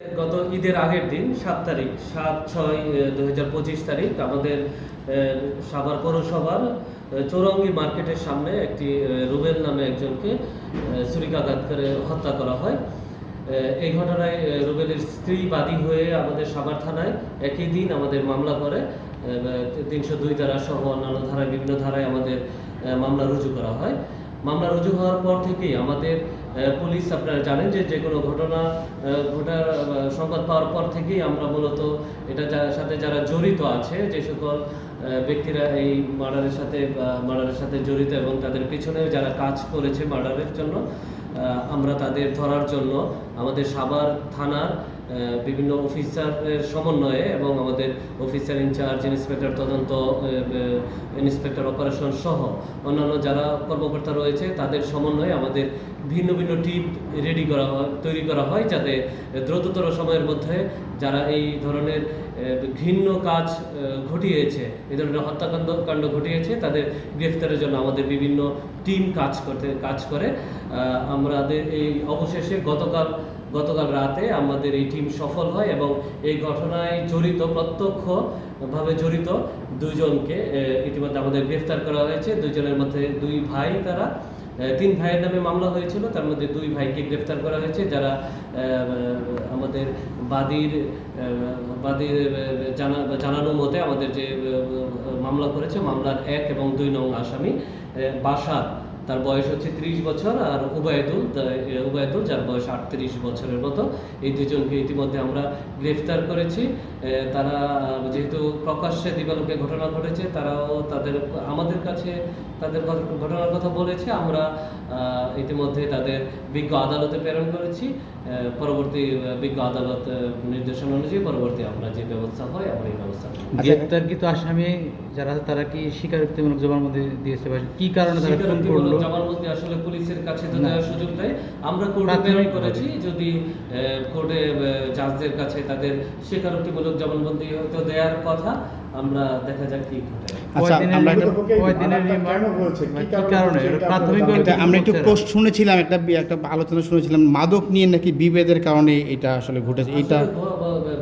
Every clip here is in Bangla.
গত ঈদের আগের দিন সাত তারিখ, সাত ছয় দু তারিখ আমাদের সাভার পৌরসভার চৌরঙ্গি মার্কেটের সামনে একটি রুবেল নামে একজনকে ছুরিকাঘাত করে হত্যা করা হয়। এই ঘটনায় রুবেলের স্ত্রী বাদী হয়ে আমাদের সাভার থানায় একই দিন আমাদের মামলা করে। তিনশো দুই ধারা সহ অন্যান্য ধারায়, বিভিন্ন ধারায় আমাদের মামলা রুজু করা হয়। মামলা রুজু হওয়ার পর থেকেই আমাদের পুলিশ আপনারা জানেন যে যে কোনো ঘটনা ঘটার সংবাদ পাওয়ার পর থেকেই আমরা মূলত এটা যার সাথে যারা জড়িত আছে, যে সকল ব্যক্তিরা এই মার্ডারের সাথে মার্ডারের সাথে জড়িত এবং তাদের পিছনে যারা কাজ করেছে মার্ডারের জন্য আমরা তাদের ধরার জন্য আমাদের সাভার থানার বিভিন্ন অফিসারের সমন্বয়ে এবং আমাদের অফিসার ইনচার্জ, ইন্সপেক্টর, তদন্ত ইন্সপেক্টর অপারেশন সহ অন্যান্য যারা কর্মকর্তা রয়েছে, তাদের সমন্বয়ে আমাদের ভিন্ন ভিন্ন টিম রেডি করা হয়, তৈরি করা হয় যাতে দ্রুততর সময়ের মধ্যে যারা এই ধরনের ঘৃণ্য কাজ ঘটিয়েছে, এই ধরনের হত্যাকাণ্ড, কাণ্ড ঘটিয়েছে, তাদের গ্রেফতারের জন্য আমাদের বিভিন্ন টিম কাজ করতে, কাজ করে। আমাদের এই অবশেষে গতকাল গতকাল রাতে আমাদের এই টিম সফল হয় এবং এই ঘটনায় জড়িত প্রত্যক্ষভাবে জড়িত দুইজনকে আহ, ইতিমধ্যে আমাদের গ্রেফতার করা হয়েছে। দুইজনের মধ্যে দুই ভাই তারা তিন ভাইয়ের নামে মামলা হয়েছিল তার মধ্যে দুই ভাইকে গ্রেফতার করা হয়েছে যারা আমাদের বাদীর বাদীর জানা জানানো মতে আমাদের যে মামলা করেছে মামলার এক এবং দুই নং আসামি বাসার তার বয়স হচ্ছে ত্রিশ বছর আর উবায়দুল উবায়দুল যার বয়স আটত্রিশ বছরের মতো এই দুজনকে ইতিমধ্যে আমরা গ্রেফতার করেছি। তারা যেহেতু প্রকাশ্যে দিবালোকে ঘটনা ঘটেছে তারাও তাদের আমাদের কাছে তাদের ঘটনার কথা বলেছে। আমরা ইতিমধ্যে তাদের বিজ্ঞ আদালতে প্রেরণ করেছি। পরবর্তী বিজ্ঞ আদালত নির্দেশনা অনুযায়ী পরবর্তী আমরা যে ব্যবস্থা হয় আমরা এই ব্যবস্থা নেব। গ্রেপ্তারকৃত আসামি যারা তারা কি স্বীকারোক্তিমূলক জবানবন্দি দিয়েছে বা কি কারণে তারা খুন করল? জবানবন্দি আসলে পুলিশের কাছে তো দেওয়ার সুযোগ নেই। আমরা কোর্টে প্রেরণ করেছি যদি কোর্টে জাজদের কাছে তাদের স্বীকারোক্তিমূলক জবানবন্দি হয়তো দেওয়ার কথা আমরা দেখা যাক কি ঘটে। আমরা একটা- পোস্ট শুনেছিলাম একটা একটা আলোচনা শুনেছিলাম মাদক নিয়ে নাকি বিভেদের কারণে এটা আসলে ঘটেছে। এটা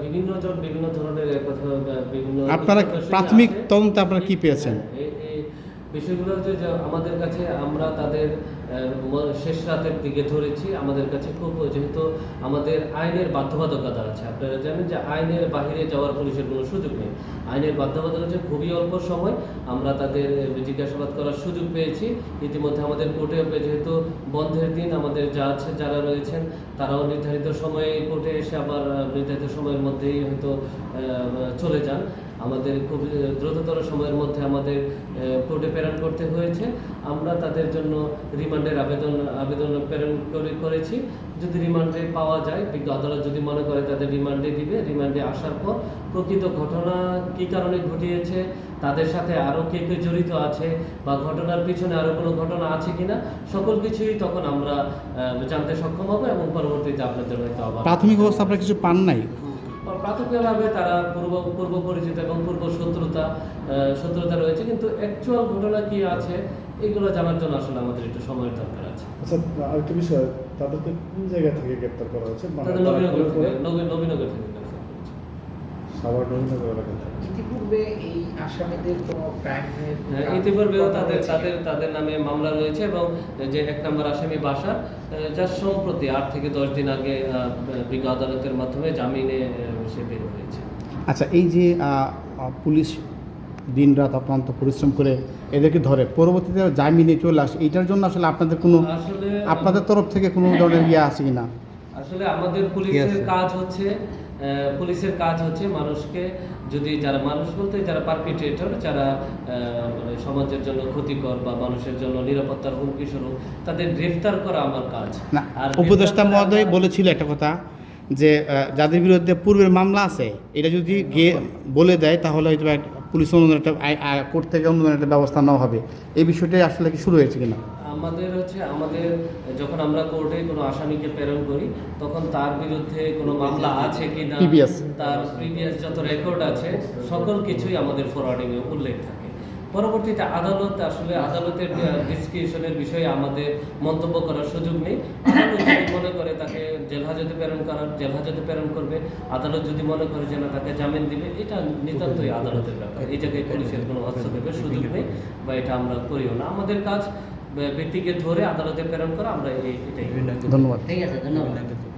বিভিন্ন জন বিভিন্ন ধরনের কথা বিভিন্ন আপনারা প্রাথমিক। তদন্তে আপনারা কি পেয়েছেন? বিষয়গুলো হচ্ছে যে আমাদের কাছে আমরা তাদের শেষ রাতের দিকে ধরেছি। আমাদের কাছে খুব যেহেতু আমাদের আইনের বাধ্যবাধকতা আছে। আপনারা জানেন যে আইনের বাহিরে যাওয়ার পুলিশের কোনো সুযোগ নেই। আইনের বাধ্যবাধকতা হচ্ছে খুবই অল্প সময়। আমরা তাদের জিজ্ঞাসাবাদ করার সুযোগ পেয়েছি। ইতিমধ্যে আমাদের কোর্টে যেহেতু বন্ধের দিন আমাদের জাজ যারা রয়েছেন, তারাও নির্ধারিত সময়ে কোর্টে এসে আবার নির্ধারিত সময়ের মধ্যেই হয়তো চলে যান। আমাদের খুব দ্রুততর সময়ের মধ্যে আমাদের কোর্টে প্রেরণ করতে হয়েছে। আমরা তাদের জন্য রিমান্ডের আবেদন আবেদন প্রেরণ করে করেছি। যদি রিমান্ডে পাওয়া যায় বিজ্ঞ আদালত যদি মনে করে তাদের রিমান্ডে দিবে রিমান্ডে আসার পর প্রকৃত ঘটনা কী কারণে ঘটিয়েছে তাদের সাথে আরও কে কে জড়িত আছে বা ঘটনার পিছনে আরও কোনো ঘটনা আছে কিনা সকল কিছুই তখন আমরা জানতে সক্ষম হব এবং পরবর্তীতে আপনাদের হয়তো আবার প্রাথমিক অবস্থা আপনারা কিছু পান নাই? প্রাথমিকভাবে তারা পূর্ব পূর্ব পরিচিত এবং পূর্ব শত্রুতা শত্রুতা রয়েছে কিন্তু অ্যাকচুয়াল ঘটনা কি আছে এগুলো জানার জন্য আসলে আমাদের একটু সময়ের দরকার আছে। আচ্ছা আরেকটা বিষয় তাদেরকে কোন জায়গা থেকে গ্রেপ্তার করা হয়েছে? মানে নবীনগর থেকে নবী- নবীনগর থেকে গ্রেফতার করেছে। সাভার নবীনগর এলাকা থেকে ইতিপূর্বে এই আসামিদের কোনো ক্রাইমের হ্যাঁ, ইতিপূর্বেও তাদের তাদের তাদের নামে মামলা রয়েছে এবং যে এক নম্বর আসামি বাসার আহ, যার সম্প্রতি আট থেকে দশ দিন আগে বিজ্ঞ আদালতের মাধ্যমে জামিনে সে বের হয়েছে। আচ্ছা এই যে পুলিশ দিন রাত অক্লান্ত পরিশ্রম করে এদেরকে ধরে পরবর্তীতে জামিনে চলে আসে এইটার জন্য আসলে আপনাদের কোনো আসলে আপনাদের তরফ থেকে কোনো ধরনের ইয়ে আছে কিনা? আসলে আমাদের পুলিশের কাজ হচ্ছে পুলিশের কাজ হচ্ছে মানুষকে যদি যারা মানুষ বলতে যারা পারপিট্রেটর যারা মানে সমাজের জন্য ক্ষতিকর বা মানুষের জন্য নিরাপত্তার হুমকি স্বরূপ তাদের গ্রেফতার করা আমার কাজ। না আর উপদেষ্টা মহোদয় বলেছিল একটা কথা যে যাদের বিরুদ্ধে পূর্বের মামলা আছে এটা যদি গিয়ে বলে দেয় তাহলে হয়তো পুলিশ অনুদান একটা কোর্ট থেকে অনুদান একটা ব্যবস্থা নেওয়া হবে। এই বিষয়টাই আসলে কি শুরু হয়েছে কিনা? আমাদের হচ্ছে আমাদের যখন আমরা কোর্টে কোনো আসামিকে প্রেরণ করি তখন তার বিরুদ্ধে কোনো মামলা আছে কি না তার প্রিভিয়াস যত রেকর্ড আছে সকল কিছুই আমাদের ফরওয়ার্ডিংয়ে উল্লেখ থাকে। পরবর্তীতে আদালত আসলে আদালতের ডিসক্রিপশনের বিষয়ে আমাদের মন্তব্য করার সুযোগ নেই। আদালত যদি মনে করে তাকে জেলহাজতে প্রেরণ করার জেলহাজতে প্রেরণ করবে আদালত যদি মনে করে যে না তাকে জামিন দিবে এটা নিতান্তই আদালতের ব্যাপার। এটাকে পুলিশের কোনো হস্তক্ষেপের সুযোগ নেই বা এটা আমরা করিও না। আমাদের কাজ ব্যক্তিকে ধরে আদালতে প্রেরণ করা আমরা এটাই ধন্যবাদ ঠিক আছে ধন্যবাদ